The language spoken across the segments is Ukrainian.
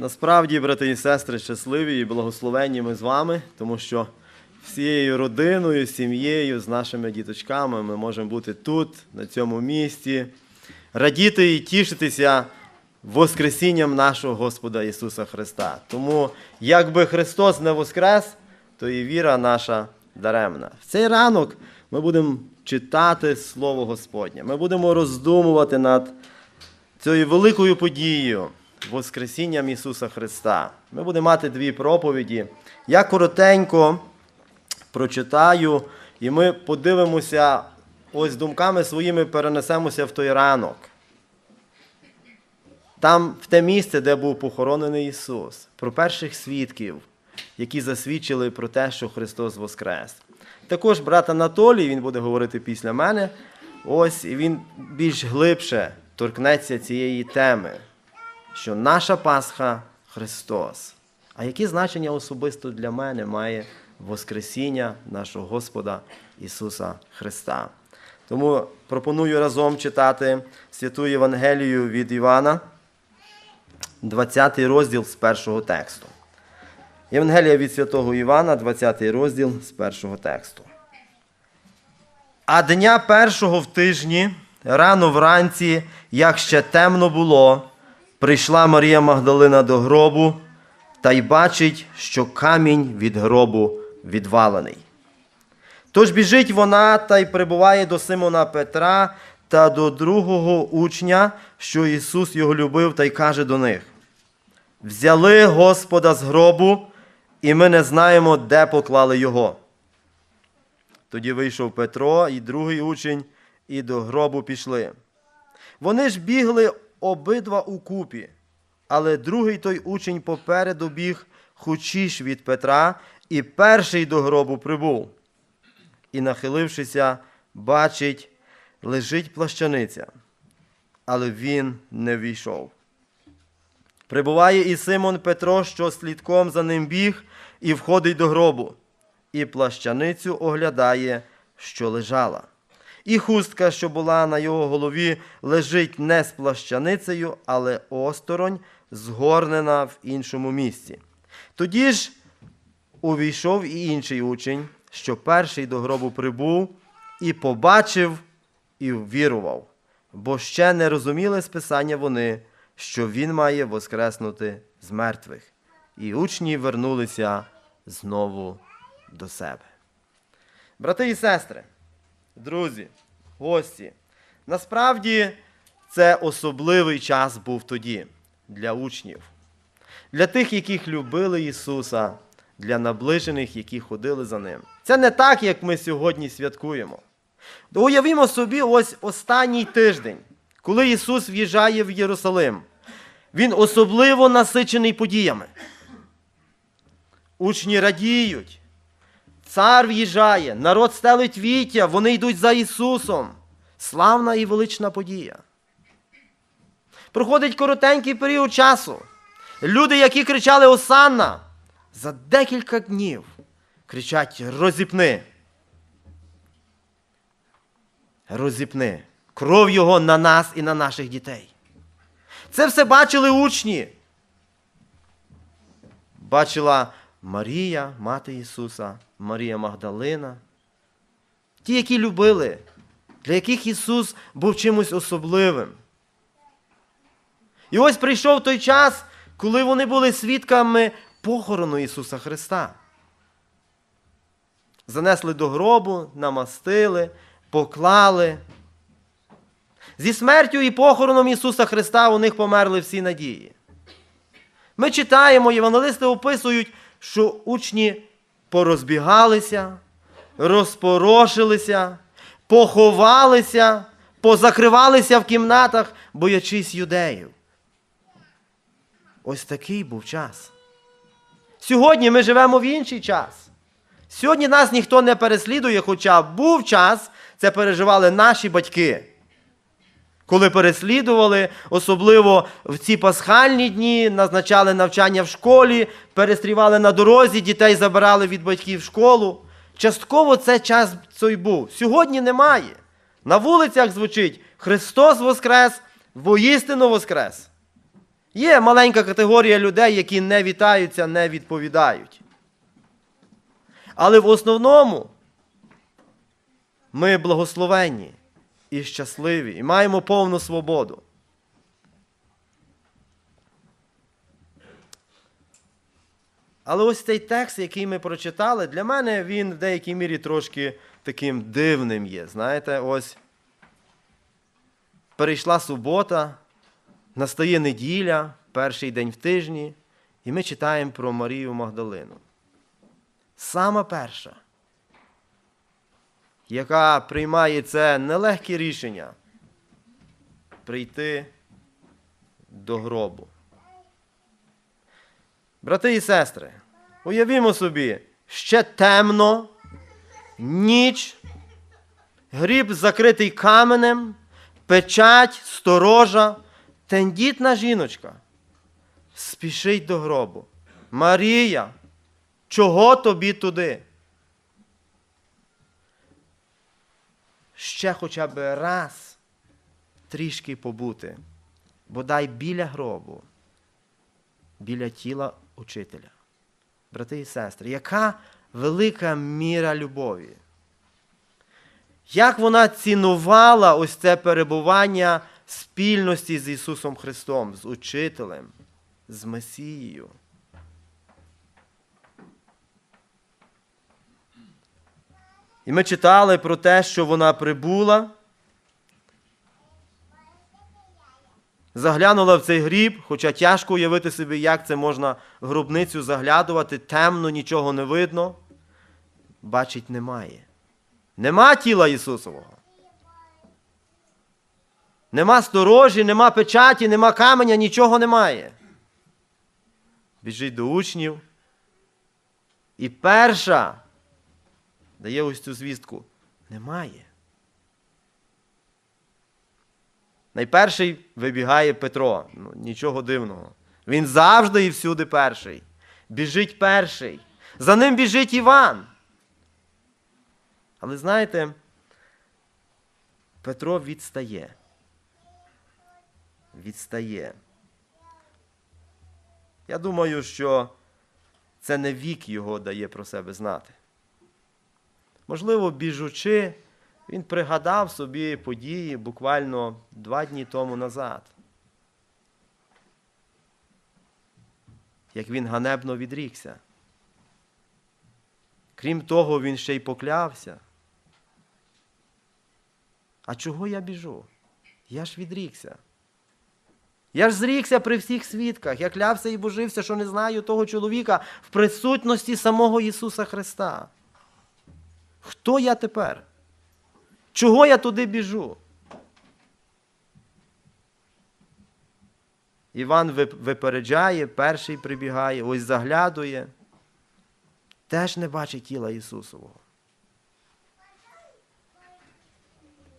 Насправді, брати і сестри, щасливі і благословенні ми з вами, тому що всією родиною, сім'єю, з нашими діточками ми можемо бути тут, на цьому місці, радіти і тішитися Воскресінням нашого Господа Ісуса Христа. Тому, якби Христос не воскрес, то і віра наша даремна. В цей ранок ми будемо читати Слово Господнє. Ми будемо роздумувати над цією великою подією Воскресінням Ісуса Христа. Ми будемо мати дві проповіді. Я коротенько прочитаю, і ми подивимося, ось думками своїми перенесемося в той ранок. Там, в те місце, де був похоронений Ісус, про перших свідків, які засвідчили про те, що Христос Воскрес. Також брат Анатолій, він буде говорити після мене. Ось і він більш глибше торкнеться цієї теми, що наша Пасха Христос. А яке значення особисто для мене має Воскресіння нашого Господа Ісуса Христа? Тому пропоную разом читати святу Євангелію від Івана, 20 розділ з першого тексту. Євангелія від святого Івана, 20 розділ з першого тексту. А дня першого в тижні, рано вранці, як ще темно було, прийшла Марія Магдалина до гробу та й бачить, що камінь від гробу відвалений. Тож біжить вона та й прибуває до Симона Петра та до другого учня, що Ісус його любив, та й каже до них: Взяли Господа з гробу, і ми не знаємо, де поклали його. Тоді вийшов Петро і другий учень, і до гробу пішли. Вони ж бігли обидва у купі, але другий той учень попереду біг хучіш від Петра, і перший до гробу прибув. І, нахилившися, бачить, лежить плащаниця, але він не війшов. Прибуває і Симон Петро, що слідком за ним біг, і входить до гробу, і плащаницю оглядає, що лежала. І хустка, що була на його голові, лежить не з плащаницею, але осторонь, згорнена в іншому місці. Тоді ж увійшов і інший учень, що перший до гробу прибув, і побачив, і ввірував, бо ще не розуміли списання вони, що він має воскреснути з мертвих. І учні вернулися знову до себе. Брати і сестри, друзі, гості, насправді це особливий час був тоді для учнів, для тих, яких любили Ісуса, для наближених, які ходили за Ним. Це не так, як ми сьогодні святкуємо. Уявімо собі, ось останній тиждень, коли Ісус в'їжджає в Єрусалим. Він особливо насичений подіями. Учні радіють. Цар в'їжджає, народ стелить віття, вони йдуть за Ісусом. Славна і велична подія. Проходить коротенький період часу. Люди, які кричали Осанна, за декілька днів кричать розіпни. Розіпни. Кров Його на нас і на наших дітей. Це все бачили учні. Бачила Марія, мати Ісуса, Марія Магдалина. Ті, які любили, для яких Ісус був чимось особливим. І ось прийшов той час, коли вони були свідками похорону Ісуса Христа. Занесли до гробу, намастили, поклали. Зі смертю і похороном Ісуса Христа у них померли всі надії. Ми читаємо, євангелисти описують, що учні порозбігалися, розпорошилися, поховалися, позакривалися в кімнатах, боячись юдеїв. Ось такий був час. Сьогодні ми живемо в інший час. Сьогодні нас ніхто не переслідує, хоча був час, це переживали наші батьки. Коли переслідували, особливо в ці пасхальні дні, назначали навчання в школі, перестрівали на дорозі, дітей забирали від батьків в школу. Частково це час цей був. Сьогодні немає. На вулицях звучить Христос Воскрес, воістину Воскрес. Є маленька категорія людей, які не вітаються, не відповідають. Але в основному ми благословенні і щасливі, і маємо повну свободу. Але ось цей текст, який ми прочитали, для мене він в деякій мірі трошки таким дивним є. Знаєте, ось перейшла субота, настає неділя, перший день в тижні, і ми читаємо про Марію Магдалину. Сама перша, яка приймає це нелегке рішення прийти до гробу. Брати і сестри, уявімо собі, ще темно, ніч, гріб закритий каменем, печать, сторожа, тендітна жіночка. Спішить до гробу. Марія, чого тобі туди? Ще хоча б раз трішки побути, бодай біля гробу біля тіла учителя. Брати і сестри, яка велика міра любові. Як вона цінувала ось це перебування спільності з Ісусом Христом, з учителем, з Месією. І ми читали про те, що вона прибула. Заглянула в цей гріб, хоча тяжко уявити собі, як це можна гробницю заглядувати, темно, нічого не видно. Бачить, немає. Нема тіла Ісусового. Нема сторожі, нема печаті, нема каменя, нічого немає. Біжить до учнів. І перша дає ось цю звістку. Немає. Найперший вибігає Петро. Ну, Нічого дивного. Він завжди і всюди перший. Біжить перший. За ним біжить Іван. Але знаєте, Петро відстає. Відстає. Я думаю, що це не вік його дає про себе знати. Можливо, біжучи. Він пригадав собі події буквально два дні тому назад. Як він ганебно відрікся. Крім того, він ще й поклявся. А чого я біжу? Я ж відрікся. Я ж зрікся при всіх свідках. Я клявся і божився, що не знаю того чоловіка в присутності самого Ісуса Христа. Хто я тепер? Чого я туди біжу? Іван випереджає, перший прибігає, ось заглядує, теж не бачить тіла Ісусового.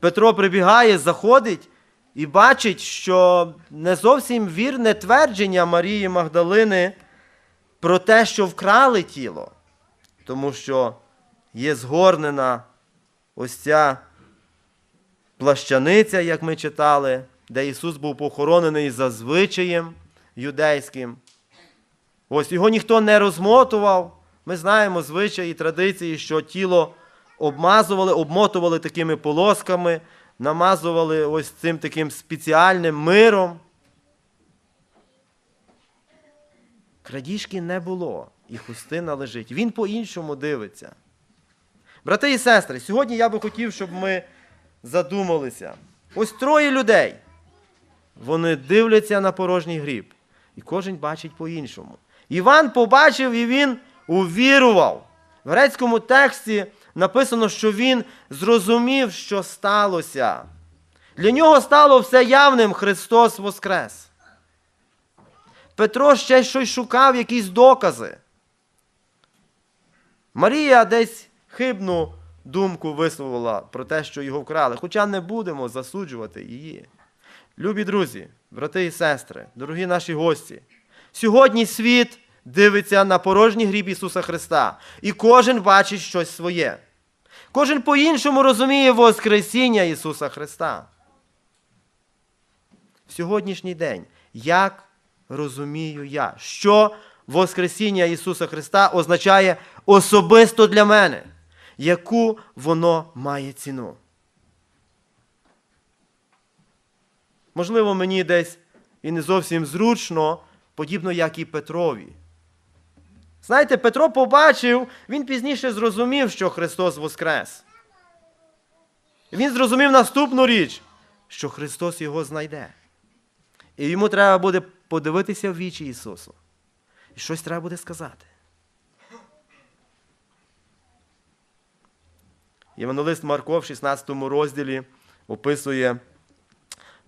Петро прибігає, заходить і бачить, що не зовсім вірне твердження Марії Магдалини про те, що вкрали тіло, тому що є згорнена ось ця плащаниця, як ми читали, де Ісус був похоронений за звичаєм юдейським. Ось його ніхто не розмотував. Ми знаємо звичаї і традиції, що тіло обмазували, обмотували такими полосками, намазували ось цим таким спеціальним миром. Крадіжки не було, і хустина лежить. Він по-іншому дивиться. Брати і сестри, сьогодні я би хотів, щоб ми задумалися. Ось троє людей. Вони дивляться на порожній гріб. І кожен бачить по-іншому. Іван побачив і він увірував. В грецькому тексті написано, що він зрозумів, що сталося. Для нього стало все явним Христос Воскрес. Петро ще щось шукав, якісь докази. Марія десь хибну думку висловила про те, що його вкрали, хоча не будемо засуджувати її. Любі друзі, брати і сестри, дорогі наші гості, сьогодні світ дивиться на порожній гріб Ісуса Христа, і кожен бачить щось своє. Кожен по-іншому розуміє Воскресіння Ісуса Христа. В сьогоднішній день, як розумію я. Що Воскресіння Ісуса Христа означає особисто для мене, яку воно має ціну. Можливо, мені десь і не зовсім зручно, подібно як і Петрові. Знаєте, Петро побачив, він пізніше зрозумів, що Христос Воскрес. Він зрозумів наступну річ, що Христос його знайде. І йому треба буде подивитися в вічі Ісусу. І щось треба буде сказати. Євангелист Марко в 16 розділі описує,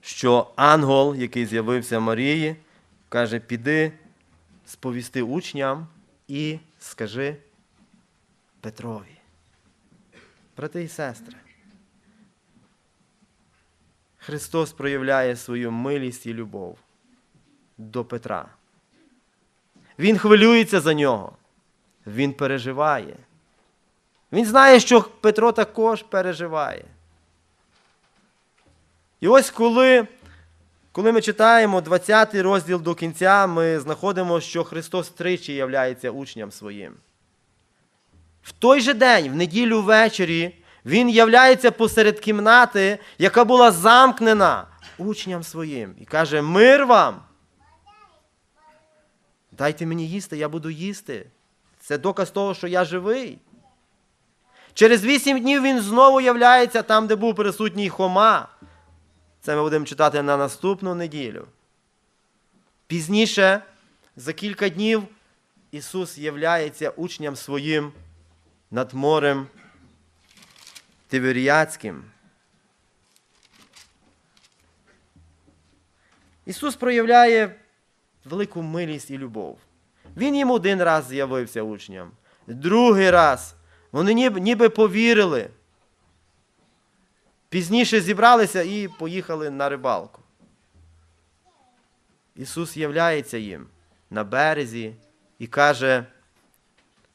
що ангел, який з'явився Марії, каже: піди, сповісти учням і скажи Петрові. Брати і сестри, Христос проявляє свою милість і любов до Петра. Він хвилюється за нього, він переживає. Він знає, що Петро також переживає. І ось коли, коли ми читаємо 20 розділ до кінця, ми знаходимо, що Христос тричі являється учням своїм. В той же день, в неділю ввечері, Він являється посеред кімнати, яка була замкнена учням своїм, і каже: Мир вам! Дайте мені їсти, я буду їсти. Це доказ того, що я живий. Через вісім днів він знову являється там, де був присутній Хома. Це ми будемо читати на наступну неділю. Пізніше, за кілька днів, Ісус являється учням своїм над морем Тиверіацьким. Ісус проявляє велику милість і любов. Він їм один раз з'явився учням, другий раз. Вони ніби, ніби повірили. Пізніше зібралися і поїхали на рибалку. Ісус являється їм на березі і каже,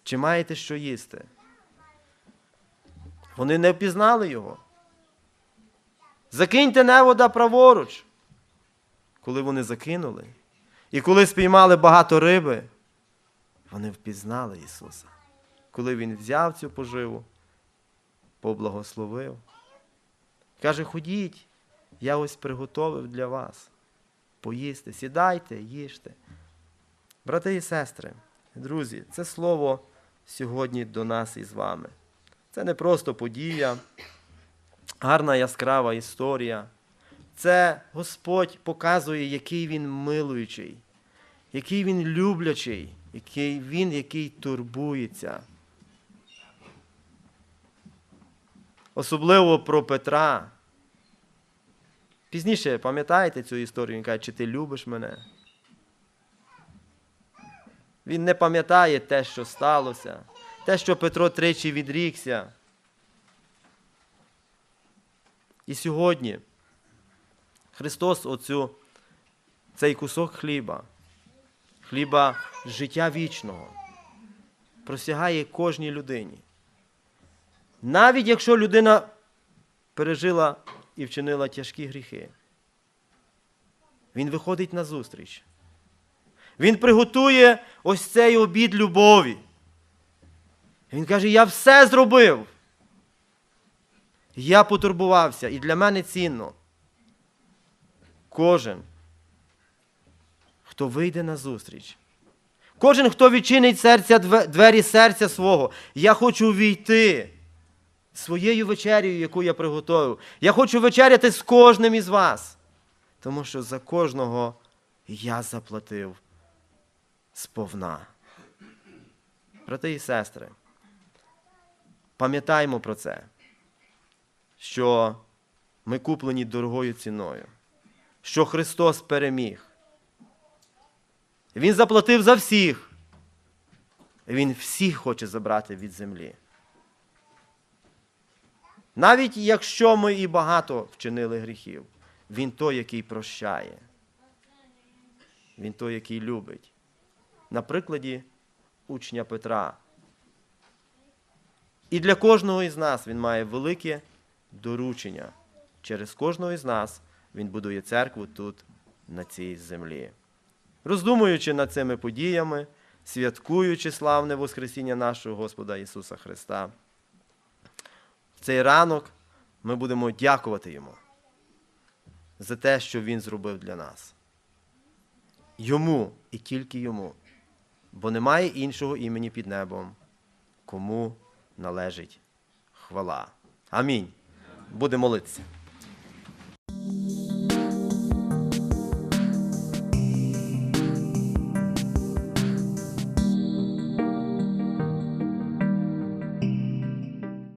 чи маєте що їсти? Вони не впізнали його. Закиньте невода праворуч. Коли вони закинули, і коли спіймали багато риби, вони впізнали Ісуса. Коли Він взяв цю поживу, поблагословив. Каже, ходіть, я ось приготовив для вас. Поїсти, сідайте, їжте. Брати і сестри, друзі, це слово сьогодні до нас із вами. Це не просто подія, гарна яскрава історія. Це Господь показує, який Він милуючий, який Він люблячий, який Він, який турбується. Особливо про Петра. Пізніше пам'ятаєте цю історію? Він каже, чи ти любиш мене? Він не пам'ятає те, що сталося, те, що Петро тричі відрікся. І сьогодні Христос оцю, цей кусок хліба, хліба життя вічного, просягає кожній людині. Навіть якщо людина пережила і вчинила тяжкі гріхи, він виходить на зустріч. Він приготує ось цей обід любові. Він каже: Я все зробив. Я потурбувався, і для мене цінно. Кожен, хто вийде на зустріч, кожен, хто відчинить серця, двері серця свого, я хочу війти своєю вечерею, яку я приготую. Я хочу вечеряти з кожним із вас, тому що за кожного я заплатив сповна. Брати і сестри, пам'ятаймо про це, що ми куплені дорогою ціною, що Христос переміг. Він заплатив за всіх. Він всіх хоче забрати від землі. Навіть якщо ми і багато вчинили гріхів, Він той, який прощає. Він той, який любить. На прикладі учня Петра. І для кожного із нас він має велике доручення. Через кожного із нас він будує церкву тут, на цій землі. роздумуючи над цими подіями, святкуючи славне Воскресіння нашого Господа Ісуса Христа. Цей ранок ми будемо дякувати Йому за те, що Він зробив для нас. Йому і тільки йому, бо немає іншого імені під небом, кому належить хвала. Амінь. Будемо молитися.